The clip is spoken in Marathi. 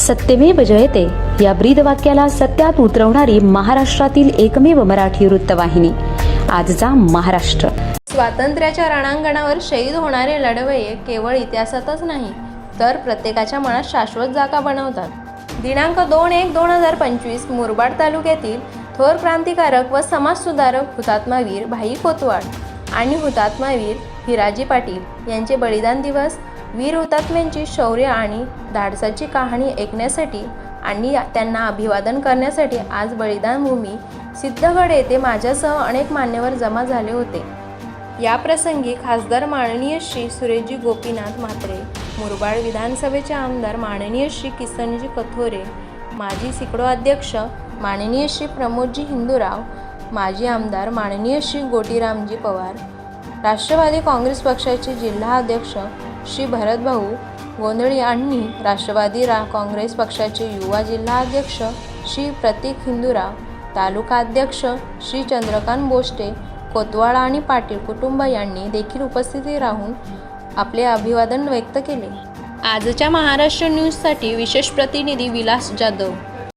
सत्यमेव जयते. या ब्रीद वाक्याला सत्यात उतरवणारी महाराष्ट्रातील एकमेव मराठी वृत्तवाहिनी. आजचा महाराष्ट्र. स्वातंत्र्याच्या रणांगणावर शहीद होणारे लढवये केवळ इतिहासातच नाही तर प्रत्येकाच्या मनात शाश्वत जागा बनवतात. दिनांक दोन एक दोन हजार पंचवीस मुरबाड तालुक्यातील थोर क्रांतिकारक व समाजसुधारक हुतात्मावीर भाई कोतवाड आणि हुतात्मावीर हिराजी पाटील यांचे बलिदान दिवस वीर हुतात्म्यांची शौर्य आणि धाडसाची कहाणी ऐकण्यासाठी आणि त्यांना अभिवादन करण्यासाठी आज बलिदान भूमी सिद्धगड येथे माझ्यासह अनेक मान्यवर जमा झाले होते. या प्रसंगी खासदार माननीय श्री सुरेशजी गोपीनाथ म्हात्रे मुरबाड विधानसभेचे आमदार माननीय श्री किसनजी कथोरे माजी सिकडो अध्यक्ष माननीय श्री प्रमोदजी हिंदूराव माजी आमदार माननीय श्री गोटीरामजी पवार राष्ट्रवादी काँग्रेस पक्षाचे जिल्हा अध्यक्ष श्री भरतभाऊ गोंधळी आणि राष्ट्रवादी रा काँग्रेस पक्षाचे युवा जिल्हा अध्यक्ष श्री प्रतीक हिंदुराव तालुका अध्यक्ष श्री चंद्रकांत बोष्टे कोतवाळ आणि पाटील कुटुंब यांनी देखील उपस्थिती राहून आपले अभिवादन व्यक्त केले. आजच्या महाराष्ट्र न्यूजसाठी विशेष प्रतिनिधी विलास जाधव.